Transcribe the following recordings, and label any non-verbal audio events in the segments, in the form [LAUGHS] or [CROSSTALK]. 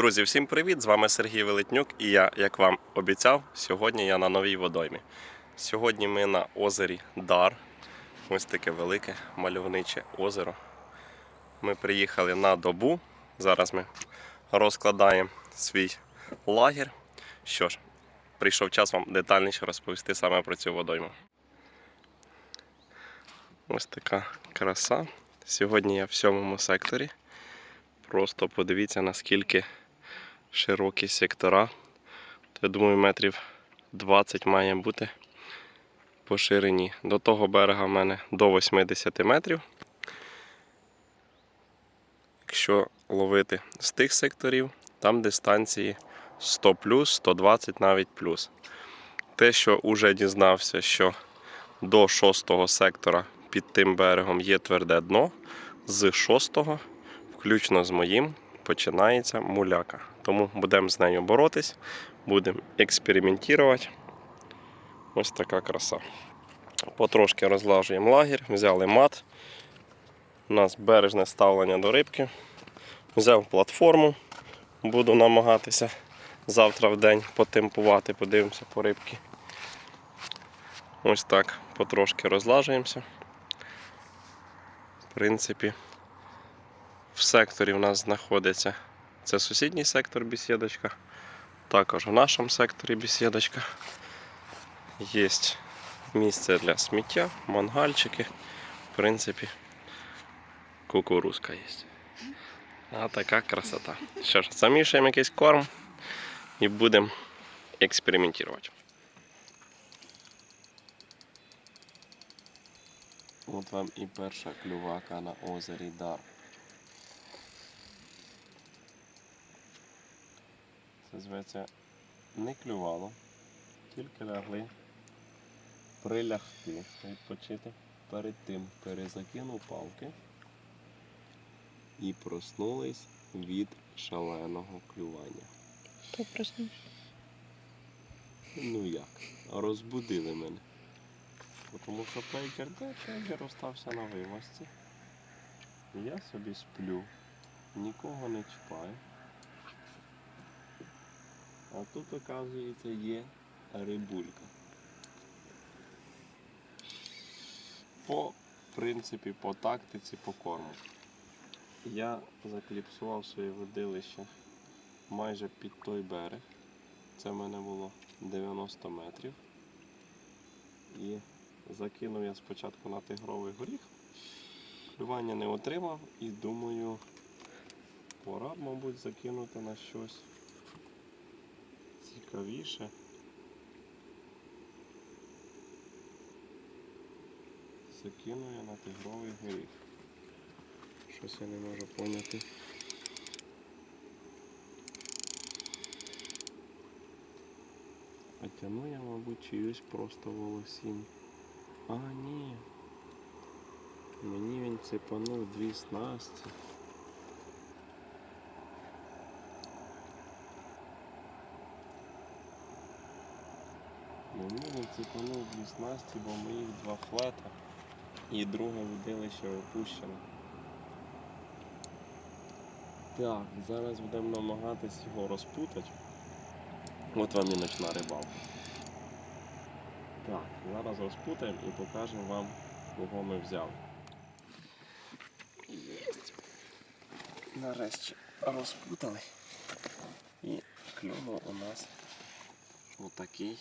Друзі, всім привіт! З вами Сергій Велетнюк і я, як вам обіцяв, сьогодні я на новій водоймі. Сьогодні ми на озері Дар. Ось таке велике мальовниче озеро. Ми приїхали на добу. Зараз ми розкладаємо свій лагір. Що ж, прийшов час вам детальніше розповісти саме про цю водойму. Ось така краса. Сьогодні я в сьомому секторі. Просто подивіться, наскільки широкі сектора. Я думаю, метрів 20 має бути по ширині. До того берега в мене до 80 метрів. Якщо ловити з тих секторів, там дистанції 100 плюс, 120 навіть плюс. Те, що вже дізнався, що до 6 сектора під тим берегом є тверде дно, з 6 включно з моїм, починається муляка. Тому будемо з нею боротись, будемо експериментувати. Ось така краса. Потрошки розлажуємо лагір, взяли мат. У нас бережне ставлення до рибки. Взяв платформу, буду намагатися завтра в день потемпувати, подивимося по рибки. Ось так потрошки розлажуємося. В принципі, в секторі в нас знаходиться це сусідній сектор бесідочка. Також в нашому секторі бесідочка. Є місце для сміття, мангальчики. В принципі, кукурузка є. А така красота. Що ж, замішуємо якийсь корм і будемо експериментувати. От вам і перша клювака на озері Дар. Зветься не клювало, тільки лягли прилягти, відпочити. Перед тим перезакинув палки і проснулись від шаленого клювання. Хто проснувся? Ну як? Розбудили мене. Тому що пейкер де пейкер остався на вимості. Я собі сплю, нікого не чіпаю. А тут, оказується, є рибулька. По принципі, по тактиці, по корму. Я закліпсував своє водилище майже під той берег. Це в мене було 90 метрів. І закинув я спочатку на тигровий горіх. Клювання не отримав і думаю, пора, мабуть, закинути на щось цікавіше. Закину я на тигровий горіх. Щось я не можу поняти. А тяну я, мабуть, чиюсь просто волосінь. А, ні. Мені він цепанув дві снасті. Мені він цепанув дві снасті, бо моїх два флета і друге водилище опущено. Так, зараз будемо намагатись його розпутати. От вам і ночна рибалка. Так, зараз розпутаємо і покажемо вам, кого ми взяли. Нарешті розпутали. І клюнув у нас отакий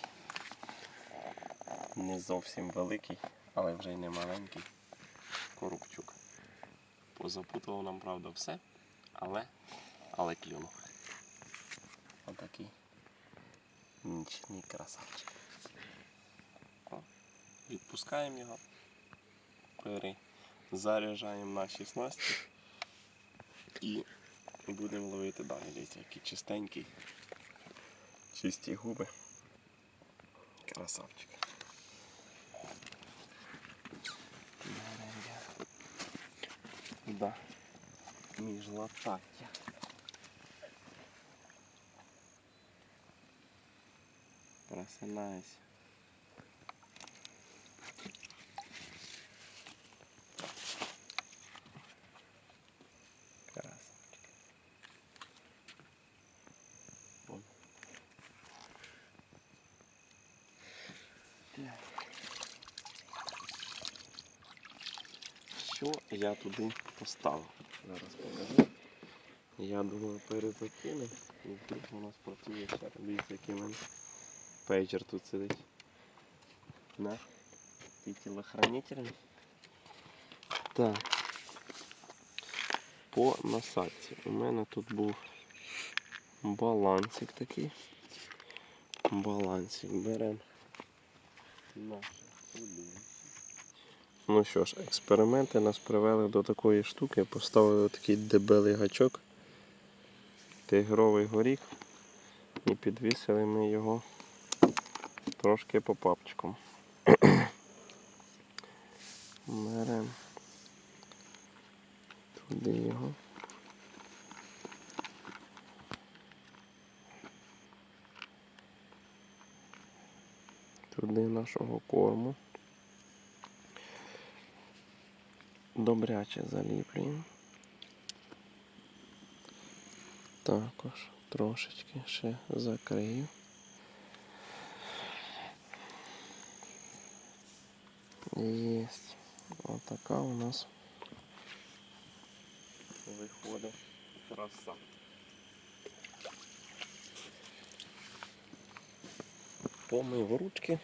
не зовсім великий, але вже й не маленький коробчук. Позапутував нам, правда, все, але, але клюнув. Отакий нічний красавчик. О, відпускаємо його, перезаряджаємо наші снасті і будемо ловити далі. Дивіться, який чистенький, чисті губи. Красавчик. Да. Між лопаття. Просинайся. Що я туди поставив. Зараз покажу. Я думаю, перезакину. І вдруг у нас працює ще. Дивіться, який мене пейджер тут сидить. На. І тілохранитель. Так. По насадці. У мене тут був балансик такий. Балансик беремо. Наше улівище. Ну що ж, експерименти нас привели до такої штуки. Поставили такий дебелий гачок, тигровий горіх і підвісили ми його трошки по папчикам. [CLEARS THROAT] Беремо туди його. Туди нашого корму. Добряче заліплюємо. Також трошечки ще закрию. Єсть. Отака у нас виходить краса. Помив ручки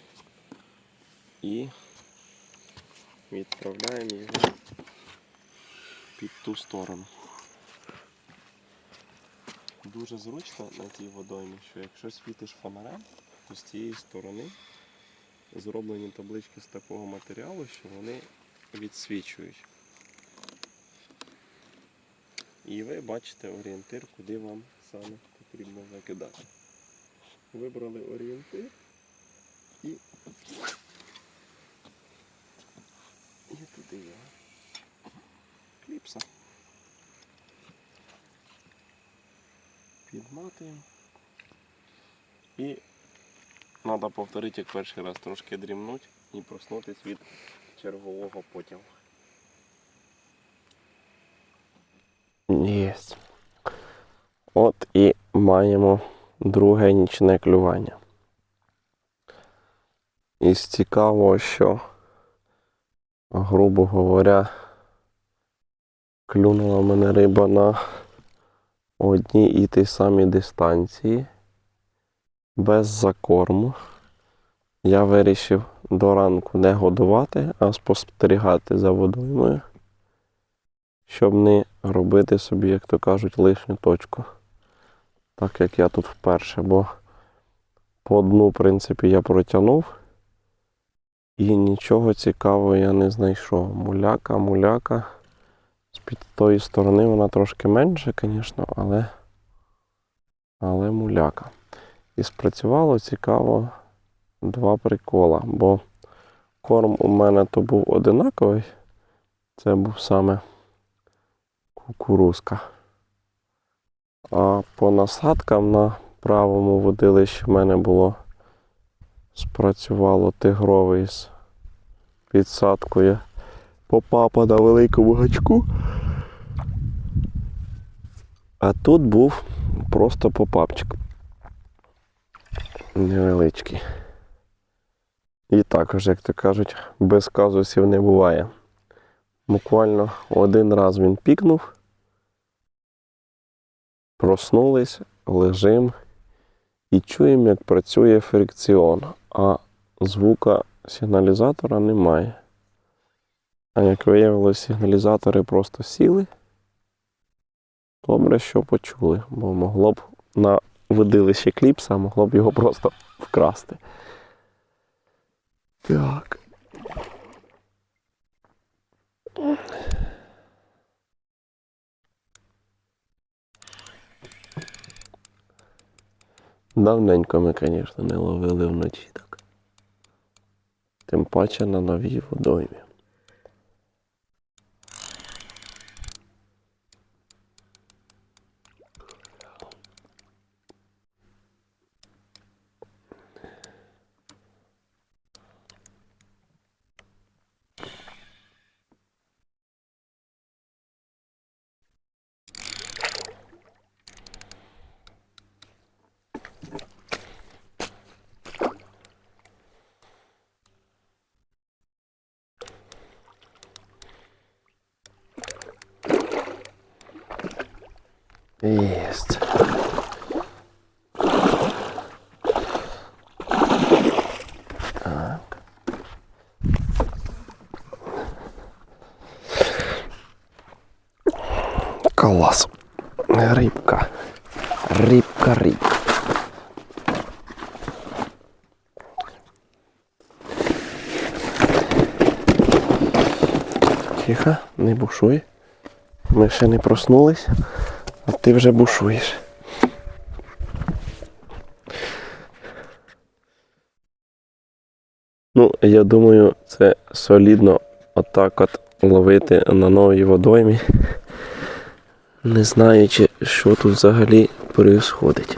і відправляємо його під ту сторону. Дуже зручно на цій водоймі, що якщо світиш фонарем, то з цієї сторони зроблені таблички з такого матеріалу, що вони відсвічують. І ви бачите орієнтир, куди вам саме потрібно закидати. Вибрали орієнтир і, і туди його. Кліпса. Підматуємо. І треба повторити як перший раз трошки дрімнути і проснутись від чергового потягу. Єсть. От і маємо друге нічне клювання. І з цікавого, що, грубо говоря, клюнула мене риба на одній і тій самій дистанції, без закорму. Я вирішив до ранку не годувати, а спостерігати за водоймою, щоб не робити собі, як то кажуть, лишню точку. Так як я тут вперше, бо по дну, в принципі, я протягнув і нічого цікавого я не знайшов. Муляка, муляка. З-під тої сторони вона трошки менше, звісно, але, але муляка. І спрацювало цікаво два прикола, бо корм у мене то був одинаковий. Це був саме кукурузка. А по насадкам на правому водилищі в мене було спрацювало тигровий з підсадкою попапа на великому гачку. А тут був просто попапчик. Невеличкий. І також, як то кажуть, без казусів не буває. Буквально один раз він пікнув. Проснулись, лежим і чуємо, як працює фрикціон, а звука сигналізатора немає. А як виявилось, сигналізатори просто сіли. Добре, що почули, бо могло б на видилище кліпса, могло б його просто вкрасти. Так. Давненько ми, звісно, не ловили вночі так. Тим паче на новій водоймі. Рибка. Рибка, рибка. Тихо, не бушуй. Ми ще не проснулись, а ти вже бушуєш. Ну, я думаю, це солідно отак от ловити на новій водоймі, не знаючи, що тут взагалі відбувається.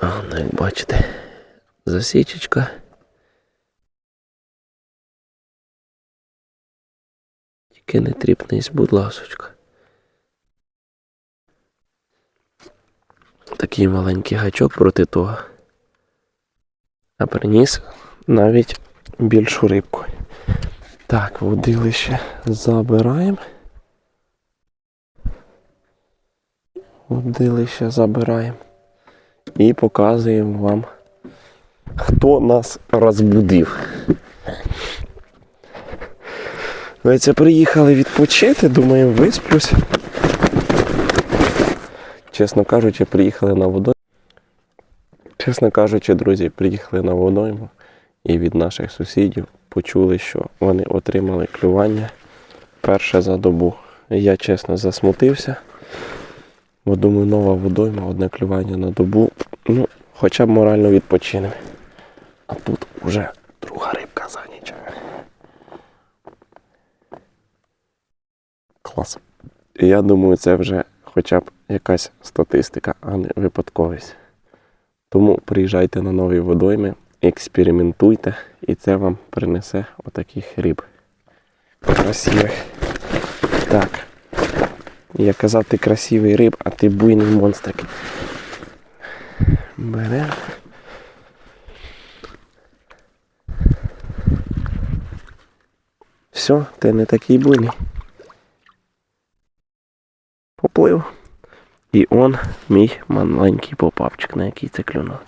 А, ну як бачите, засічечка. Тільки не тріпнись, будь ласочка. Такий маленький гачок проти того. А приніс навіть більшу рибку. Так, водилище забираємо. Водилище забираємо. І показуємо вам, хто нас розбудив. Ми це приїхали відпочити, думаємо, висплюсь. Чесно кажучи, приїхали на водойму. Чесно кажучи, друзі, приїхали на водойму і від наших сусідів почули, що вони отримали клювання перше за добу. Я чесно засмутився, бо думаю, нова водойма, одне клювання на добу. Ну, хоча б морально відпочинемо. А тут вже друга рибка за ніч. Клас. Я думаю, це вже хоча б якась статистика, а не випадковість. Тому приїжджайте на нові водойми, експериментуйте, і це вам принесе отаких риб. Красивих. Так. Я казав, ти красивий риб, а ти буйний монстрик. Бере. Все, ти не такий буйний. Поплив. І он мій маленький попапчик, на який це клюнув.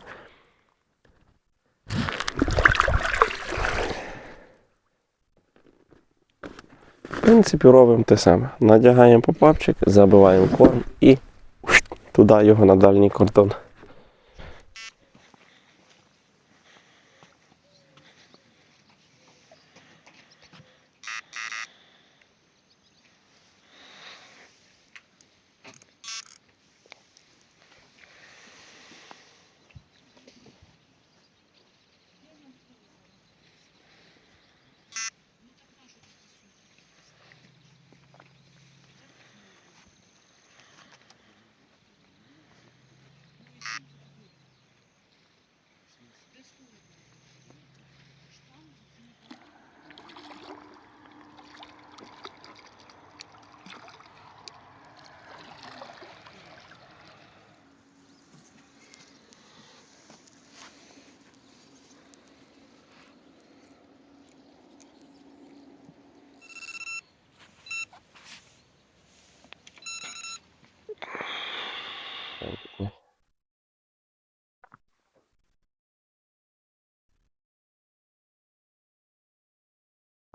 В принципі, робимо те саме. Надягаємо попапчик, забиваємо корм і туди його на дальній кордон.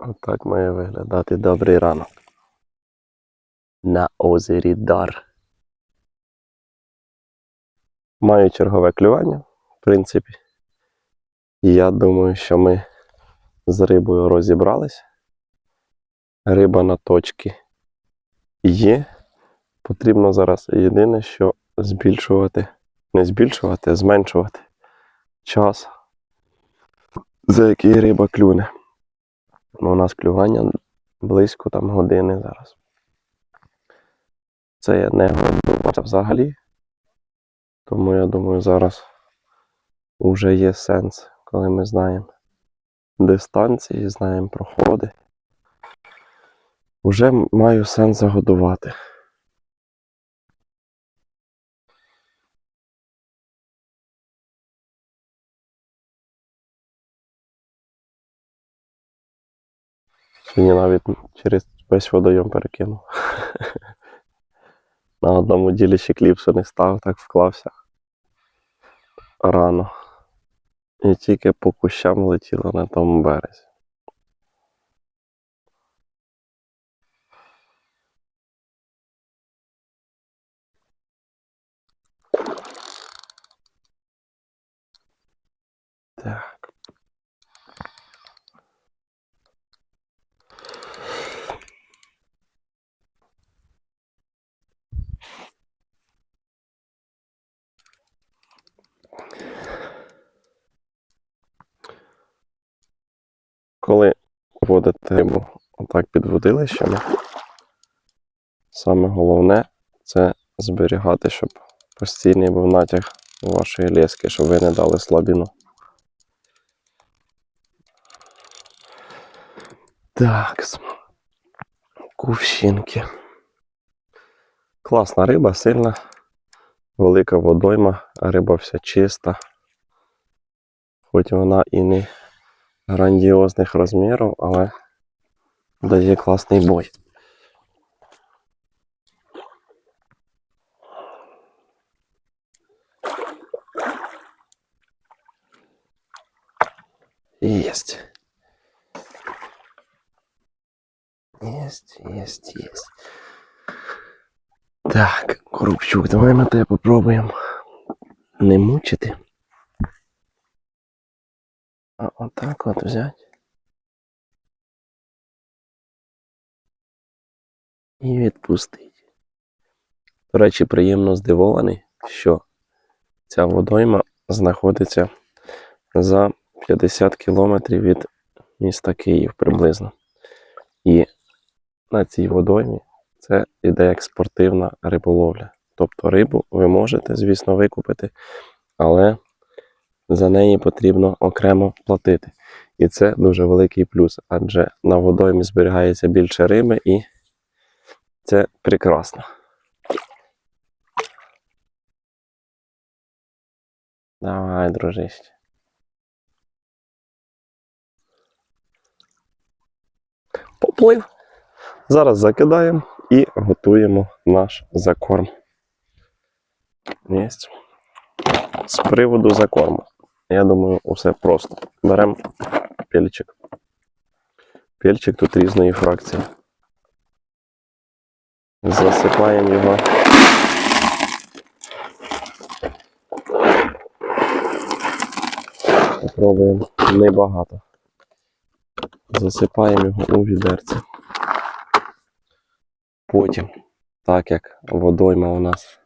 Отак має виглядати добрий ранок. На озері Дар. Маю чергове клювання, в принципі. Я думаю, що ми з рибою розібрались. Риба на точці є. Потрібно зараз єдине, що збільшувати, не збільшувати, а зменшувати час, за який риба клюне. Ну, у нас клювання близько там години зараз. Це я не готувався взагалі. Тому я думаю, зараз вже є сенс, коли ми знаємо дистанції, знаємо проходи. Уже маю сенс загодувати. Сьогодні навіть через весь водойом перекинув. [LAUGHS] На одному ділі ще кліпсу не став, так вклався. Рано. І тільки по кущам летіло на тому березі. Так. Коли водите рибу отак під водилищами, саме головне це зберігати, щоб постійний був натяг вашої лески, щоб ви не дали слабіну. Так. Кувшинки. Класна риба, сильна, велика водойма, риба вся чиста. Хоч вона і не грандіозних розмірів, але дає класний бой. Есть. Есть, есть, есть. Так, Коробчук, давай ми тебе попробуємо не мучити. А отак от взяти. І відпустити. До речі, приємно здивований, що ця водойма знаходиться за 50 кілометрів від міста Київ приблизно. І на цій водоймі це іде як спортивна риболовля. Тобто рибу ви можете, звісно, викупити, але за неї потрібно окремо платити. І це дуже великий плюс, адже на водоймі зберігається більше риби і це прекрасно. Давай, дружище. Поплив. Зараз закидаємо і готуємо наш закорм. Єсть. З приводу закорму. Я думаю, усе просто. Беремо пельчик. Пельчик тут різної фракції. Засипаємо його. Попробуємо небагато. Засипаємо його у відерце. Потім, так як водойма у нас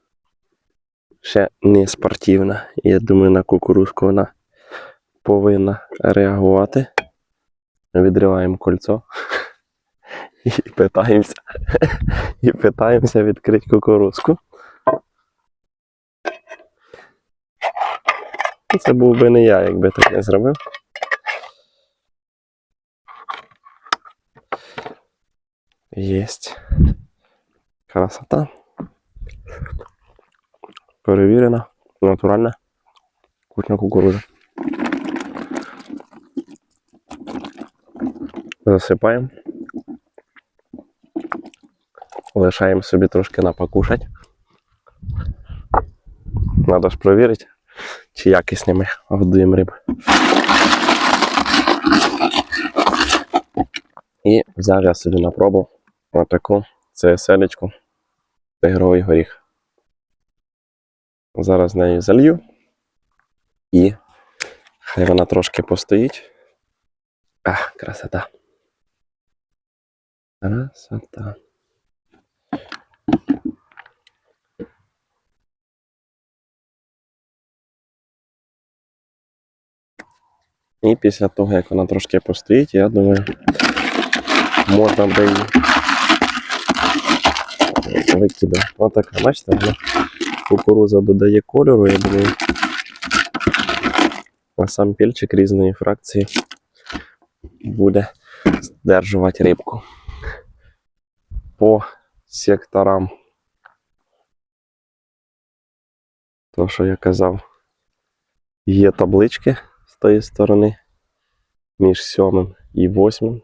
ще не спортивна, я думаю, на кукурузку вона повинна реагувати. Відриваємо кольцо [LAUGHS] і питаємося, [LAUGHS] і питаємося відкрити кукурузку. Це був би не я, якби так не зробив. Єсть. Красота. Перевірена, натуральна. Вкусна кукуруза. Засипаємо. Лишаємо собі трошки на покушать. Надо ж провірити, чи якісні ми годуємо рибу. І взяв я собі на пробу отаку селечку тигровий горіх. Зараз нею залью і хай вона трошки постоїть. А, красота. Красота. І після того, як вона трошки постоїть, я думаю, можна би її викидати. Отака, бачите, вона кукуруза додає кольору, я думаю. А сам пільчик різної фракції буде здержувати рибку. По секторам. То, що я казав, є таблички з тої сторони між сьомим і восьмим.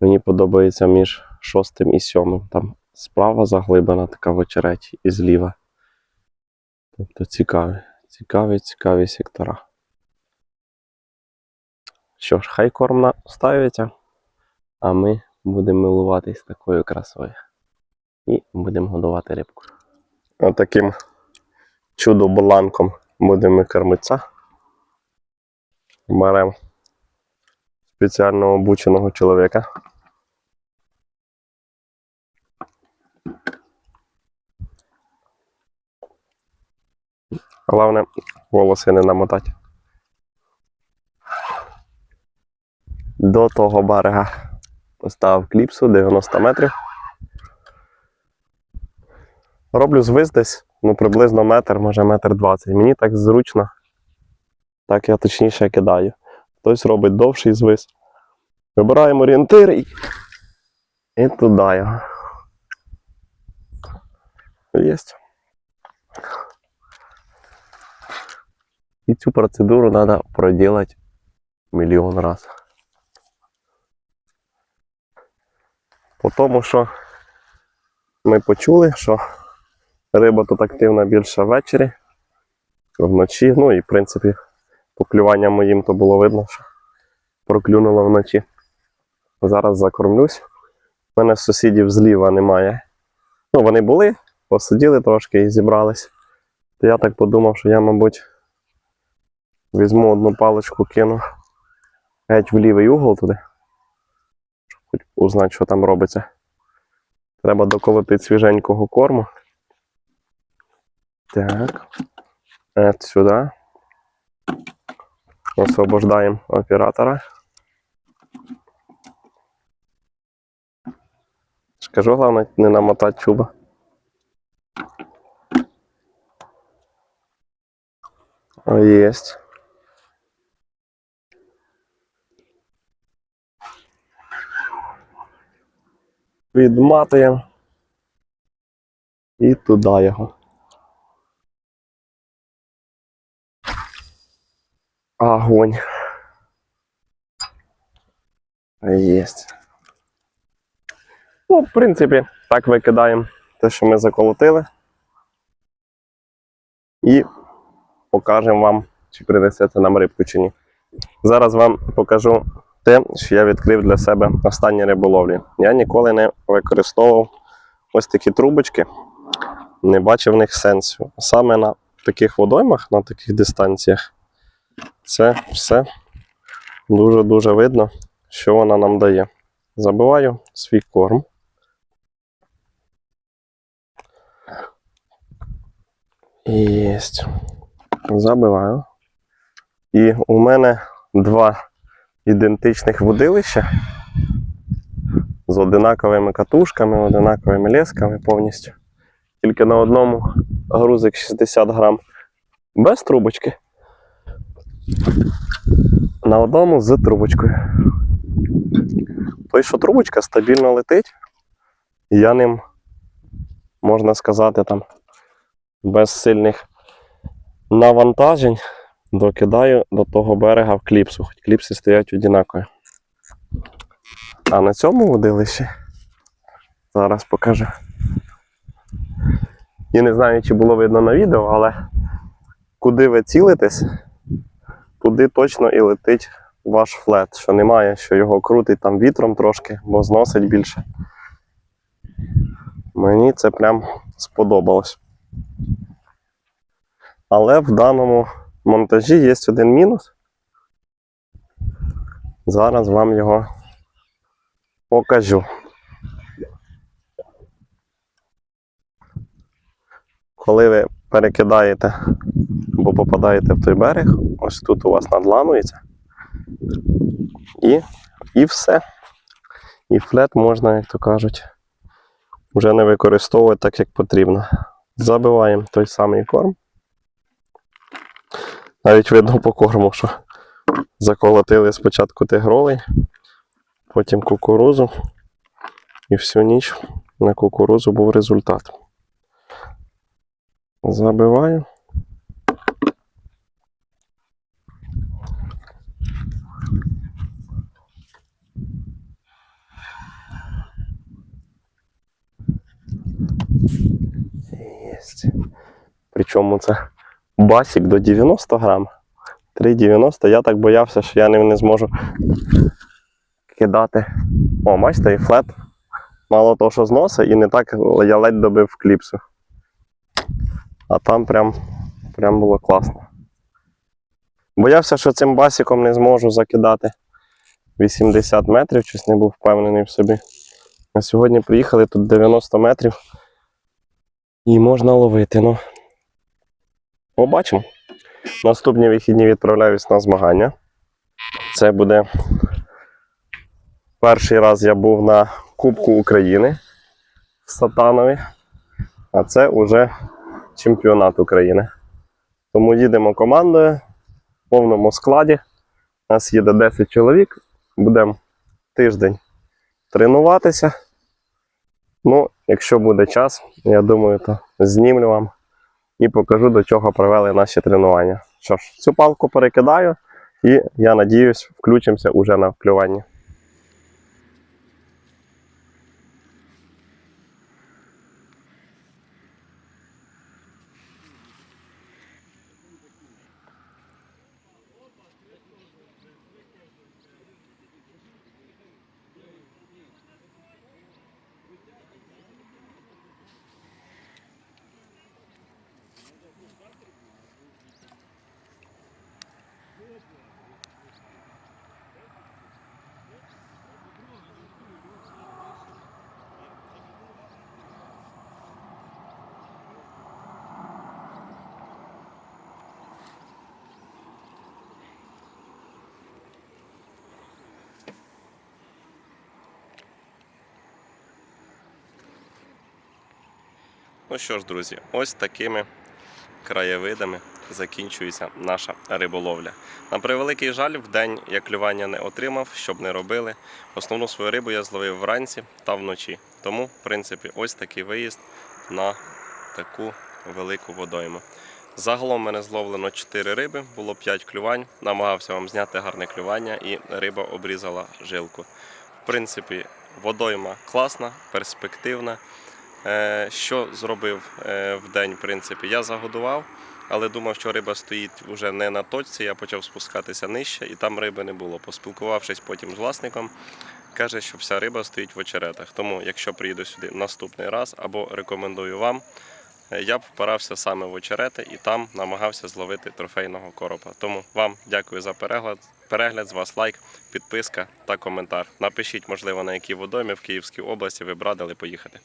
Мені подобається між шостим і сьомим. Там Справа заглиблена така в очереті і зліва. Тобто цікаві, цікаві, цікаві сектора. Що ж, хай корм ставиться, а ми будемо милуватись такою красою. І будемо годувати рибку. Отаким чудо-бланком будемо кормитися. Беремо спеціально обученого чоловіка. Головне, волоси не намотати. До того берега поставив кліпсу 90 метрів. Роблю звис десь, ну приблизно метр, може метр двадцять. Мені так зручно, так я точніше кидаю. Хтось робить довший звис. Вибираємо орієнтир і, і туди його. Єсть. І цю процедуру треба проделать мільйон раз. По тому, що ми почули, що риба тут активна більше ввечері, вночі. Ну і в принципі, по клюванням моїм то було видно, що проклюнуло вночі. Зараз закормлюсь. У мене сусідів зліва немає. Ну, вони були, посиділи трошки і зібрались. То я так подумав, що я, мабуть, візьму одну паличку, кину геть в лівий угол туди. Хоч узнати, що там робиться. Треба доколотити свіженького корму. Так. От сюди. Освобождаємо оператора. Скажу, головне, не намотати чуба. Єсть. Відматуємо. І туди його. Огонь. Єсть. Ну, в принципі, так викидаємо те, що ми заколотили. І покажемо вам, чи принесе це нам рибку чи ні. Зараз вам покажу те, що я відкрив для себе останні риболовлі. Я ніколи не використовував ось такі трубочки, не бачив в них сенсу. Саме на таких водоймах, на таких дистанціях, це все дуже-дуже видно, що вона нам дає. Забиваю свій корм. Єсть. Забиваю. І у мене два ідентичних водилища з одинаковими катушками, одинаковими лесками повністю. Тільки на одному грузик 60 грам без трубочки. На одному з трубочкою. Той, що трубочка стабільно летить, я ним, можна сказати, там без сильних навантажень докидаю до того берега в кліпсу, хоч кліпси стоять однакові. А на цьому водилищі зараз покажу. Я не знаю, чи було видно на відео, але куди ви цілитесь, туди точно і летить ваш флет, що немає, що його крутить там вітром трошки, бо зносить більше. Мені це прям сподобалось. Але в даному монтажі є один мінус. Зараз вам його покажу. Коли ви перекидаєте або попадаєте в той берег, ось тут у вас надламується. І, і все. І флет можна, як то кажуть, вже не використовувати так, як потрібно. Забиваємо той самий корм. Навіть видно по корму, що заколотили спочатку тигровий, потім кукурузу. І всю ніч на кукурузу був результат. Забиваю. точці. Причому це басік до 90 грам. 3,90. Я так боявся, що я ним не зможу кидати. О, бачите, і флет. Мало того, що зносить, і не так я ледь добив кліпсу. А там прям, прям було класно. Боявся, що цим басіком не зможу закидати 80 метрів, щось не був впевнений в собі. А сьогодні приїхали тут 90 метрів і можна ловити. Ну, побачимо. Наступні вихідні відправляюсь на змагання. Це буде перший раз я був на Кубку України в Сатанові, а це вже чемпіонат України. Тому їдемо командою в повному складі. У нас їде 10 чоловік. Будемо тиждень тренуватися. Ну, якщо буде час, я думаю, то знімлю вам і покажу, до чого привели наші тренування. Що ж, цю палку перекидаю, і я надіюсь, включимося уже на вклюванні. Ну що ж, друзі, ось такими краєвидами закінчується наша риболовля. На превеликий жаль, в день я клювання не отримав, щоб не робили. Основну свою рибу я зловив вранці та вночі. Тому, в принципі, ось такий виїзд на таку велику водойму. Загалом мене зловлено 4 риби, було 5 клювань. Намагався вам зняти гарне клювання і риба обрізала жилку. В принципі, водойма класна, перспективна. Е, Що зробив е, в день, в принципі, я загодував, але думав, що риба стоїть вже не на точці. Я почав спускатися нижче, і там риби не було. Поспілкувавшись потім з власником, каже, що вся риба стоїть в очеретах. Тому, якщо приїду сюди наступний раз або рекомендую вам, е, я б впирався саме в очерети і там намагався зловити трофейного коропа. Тому вам дякую за перегляд. Перегляд з вас лайк, підписка та коментар. Напишіть, можливо, на якій водоймі в Київській області ви б радили поїхати.